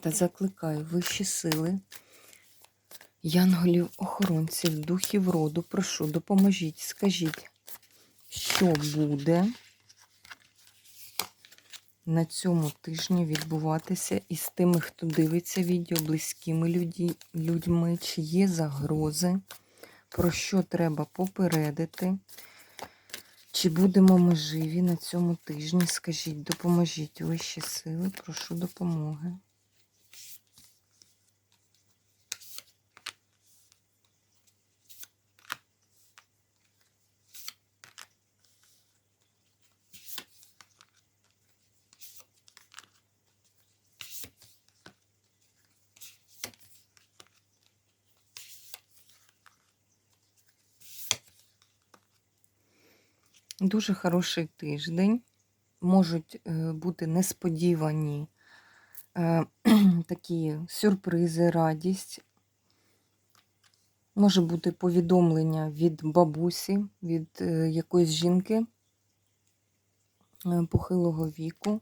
Та закликаю вищі сили, янголів, охоронців, духів роду, прошу, допоможіть, скажіть, що буде на цьому тижні відбуватися із тими, хто дивиться відео, близькими людьми, чи є загрози, про що треба попередити. Чи будемо ми живі на цьому тижні? Скажіть, допоможіть вищі сили, прошу допомоги. Дуже хороший тиждень. Можуть е, бути несподівані е, такі сюрпризи, радість. Може бути повідомлення від бабусі, від е, якоїсь жінки похилого віку.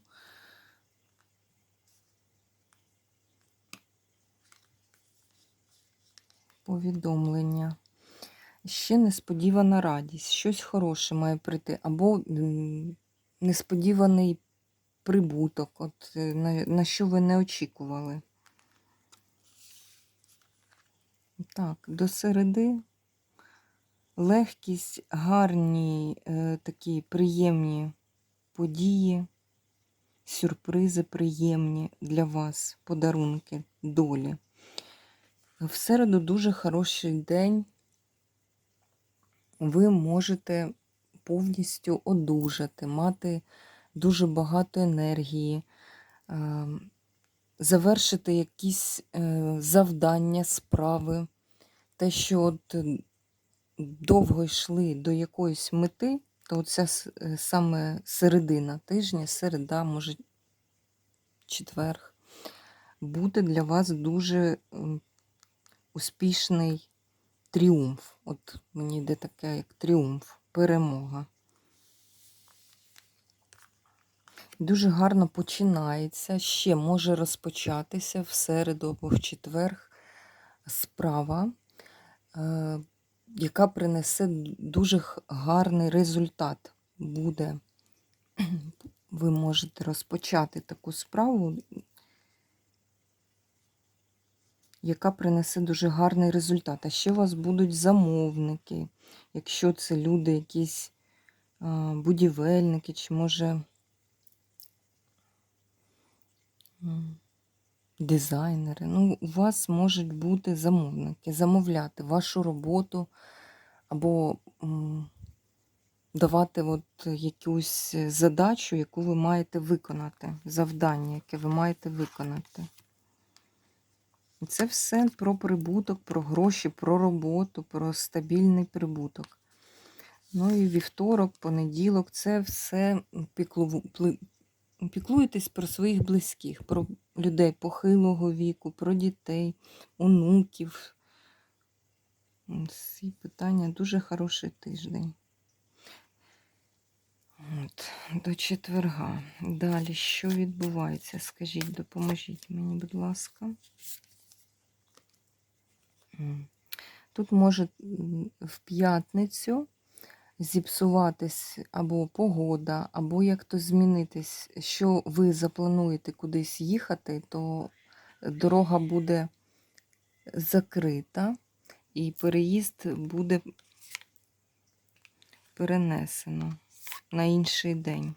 Повідомлення. Ще несподівана радість, щось хороше має прийти, або несподіваний прибуток, от, е, на, на що ви не очікували. Так, до середи легкість, гарні е, такі приємні події, сюрпризи приємні для вас, подарунки долі. В середу дуже хороший день. Ви можете повністю одужати, мати дуже багато енергії, е, завершити якісь е, завдання, справи, те, що от е, довго йшли до якоїсь мети, то ця саме середина тижня, середа, може четверг, буде для вас дуже успішний тріумф. От мені йде таке, як тріумф, перемога. Дуже гарно починається, ще може розпочатися в середу або в четверг справа, е, яка принесе дуже гарний результат. Буде. Ви можете розпочати таку справу, яка принесе дуже гарний результат. А ще у вас будуть замовники, якщо це люди, якісь будівельники, чи може дизайнери. Ну, у вас можуть бути замовники, замовляти вашу роботу або давати от якусь задачу, яку ви маєте виконати, завдання, яке ви маєте виконати. Це все про прибуток, про гроші, про роботу, про стабільний прибуток. Ну і вівторок, понеділок це все піклу... піклуєтесь про своїх близьких, про людей похилого віку, про дітей, онуків. Ці питання дуже хороший тиждень. От, До четверга. Далі, що відбувається? Скажіть, допоможіть мені, будь ласка. Тут може в п'ятницю зіпсуватись або погода, або як то змінитись, що ви заплануєте кудись їхати, то дорога буде закрита і переїзд буде перенесено на інший день.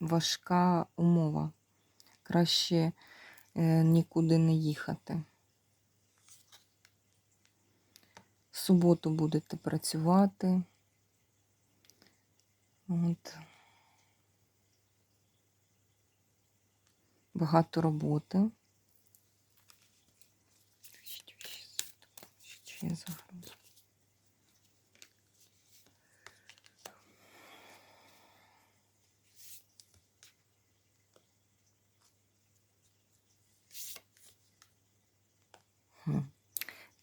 Важка умова. Краще е, нікуди не їхати. В суботу будете працювати. От. Багато роботи. Чи я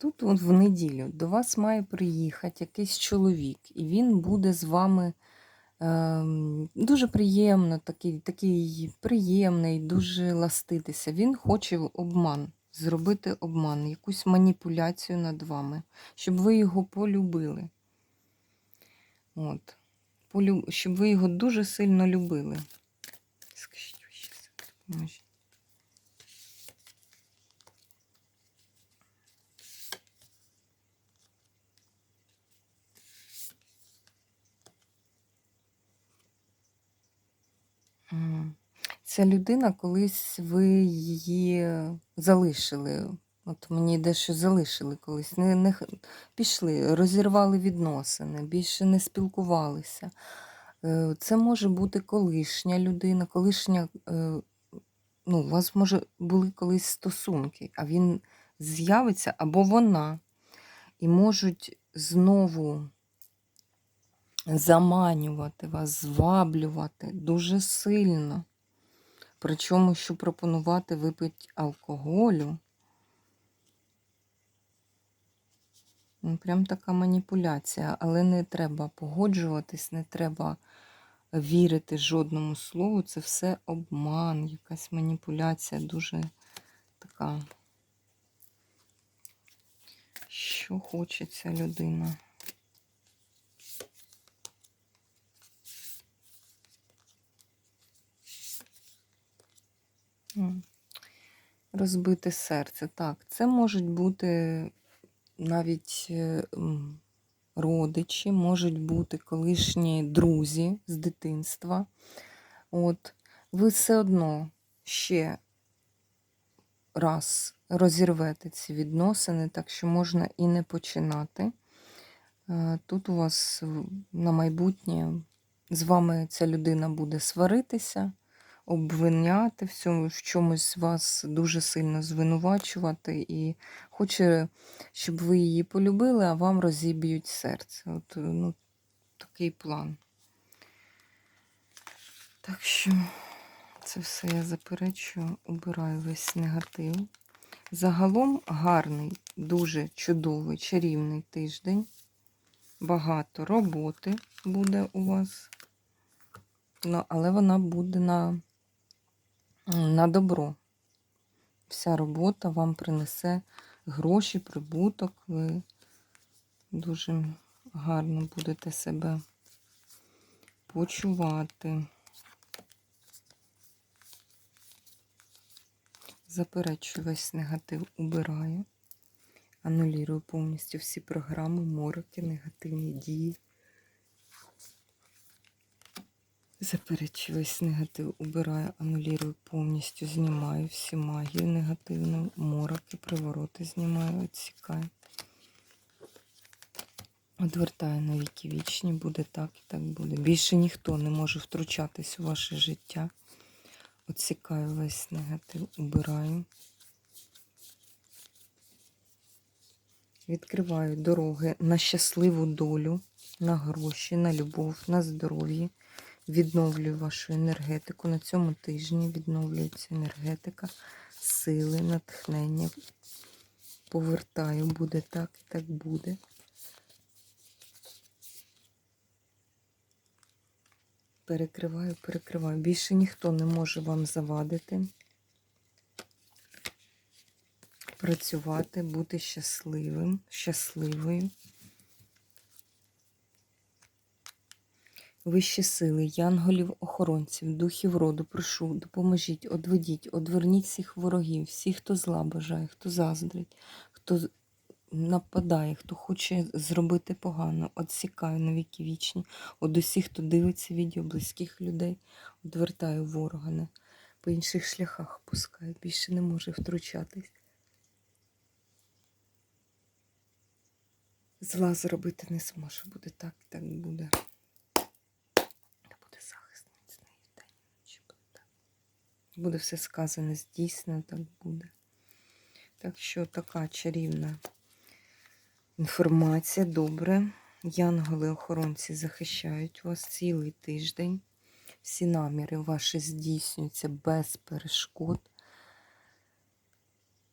Тут в неділю до вас має приїхати якийсь чоловік, і він буде з вами ем, дуже приємно, такий, такий приємний, дуже ластитися. Він хоче обман, зробити обман, якусь маніпуляцію над вами, щоб ви його полюбили. От. Полю... Щоб ви його дуже сильно любили. Скажіть, ви Ця людина, колись ви її залишили. От мені йде, що залишили колись. Не, не, пішли, розірвали відносини, більше не спілкувалися. Е, Це може бути колишня людина, колишня, е, ну, у вас може були колись стосунки, а він з'явиться або вона, і можуть знову заманювати вас, зваблювати дуже сильно. Причому, що пропонувати випити алкоголю. Ну, прям така маніпуляція, але не треба погоджуватись, не треба вірити жодному слову. Це все обман, якась маніпуляція дуже така. Що хоче ця людина? Розбите серце. Так, це можуть бути навіть е, родичі, можуть бути колишні друзі з дитинства. От, ви все одно ще раз розірвете ці відносини, так що можна і не починати. Е, Тут у вас на майбутнє з вами ця людина буде сваритися, обвиняти в, цьому, в чомусь вас дуже сильно звинувачувати і хоче, щоб ви її полюбили, а вам розіб'ють серце. От, ну, такий план. Так що це все я заперечую, убираю весь негатив. Загалом гарний, дуже чудовий, чарівний тиждень. Багато роботи буде у вас. Ну, але вона буде на, на добро. Вся робота вам принесе гроші, прибуток. Ви дуже гарно будете себе почувати. Заперечую весь негатив, убираю. Анулірую повністю всі програми, мороки, негативні дії. Заперечую весь негатив, убираю, анулірую повністю, знімаю всі магію негативну, мороки, привороти знімаю, відсікаю. Одвертаю на віки вічні, буде так і так буде. Більше ніхто не може втручатись у ваше життя. Отсікаю весь негатив, убираю. Відкриваю дороги на щасливу долю, на гроші, на любов, на здоров'я. Відновлюю вашу енергетику. На цьому тижні відновлюється енергетика, сили, натхнення. Повертаю, буде так і так буде. Перекриваю, перекриваю. Більше ніхто не може вам завадити. Працювати, бути щасливим, щасливою. Вищі сили, янголів, охоронців, духів роду, прошу, допоможіть, одведіть, одверніть всіх ворогів, всіх, хто зла бажає, хто заздрить, хто нападає, хто хоче зробити погано, отсікаю на віки вічні, от усіх, хто дивиться відео, близьких людей, одвертаю ворога, не по інших шляхах пускаю, більше не може втручатись. Зла зробити не зможе, буде так, так буде. Та буде захист міцний день і ночі буде так. Буде все сказане, здійснено, так буде. Так що така чарівна Інформація добре. Янголи-охоронці захищають вас цілий тиждень. Всі наміри ваші здійснюються без перешкод.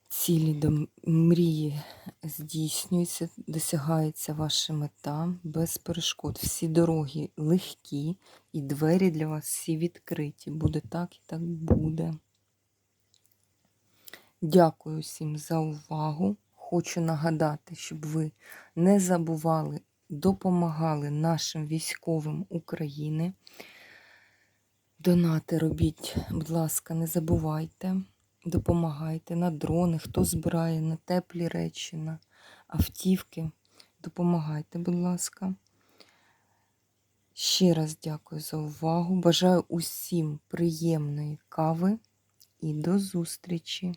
Цілі до мрії здійснюються, досягається ваша мета без перешкод. Всі дороги легкі і двері для вас всі відкриті. Буде так і так буде. Дякую всім за увагу. Хочу нагадати, щоб ви не забували, допомагали нашим військовим України. Донати робіть, будь ласка, не забувайте. Допомагайте на дрони, хто збирає на теплі речі, на автівки. Допомагайте, будь ласка. Ще раз дякую за увагу. Бажаю усім приємної кави і до зустрічі!